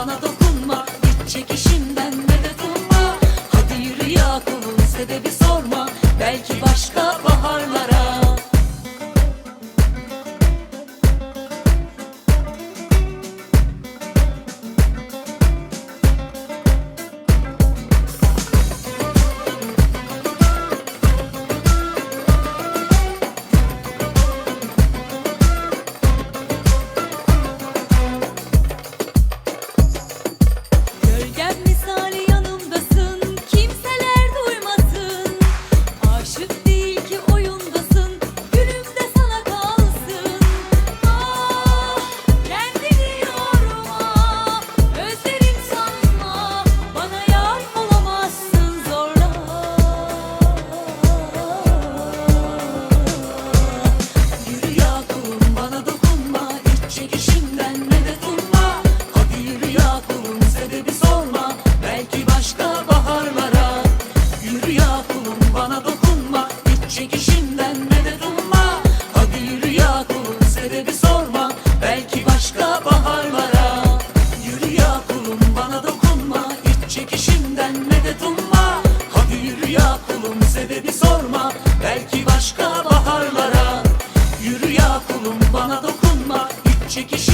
bana dokunma Git çek işinden medet umma Hadi yürü Yakup'un sebebi sor sorma Belki başka baharlara. Yürü ya kulum bana dokunma Hiç çekişimden medet umma. Hadi yürü ya kulum sebebi sorma Belki başka baharlara. Yürü ya kulum bana dokunma Hiç çekişimden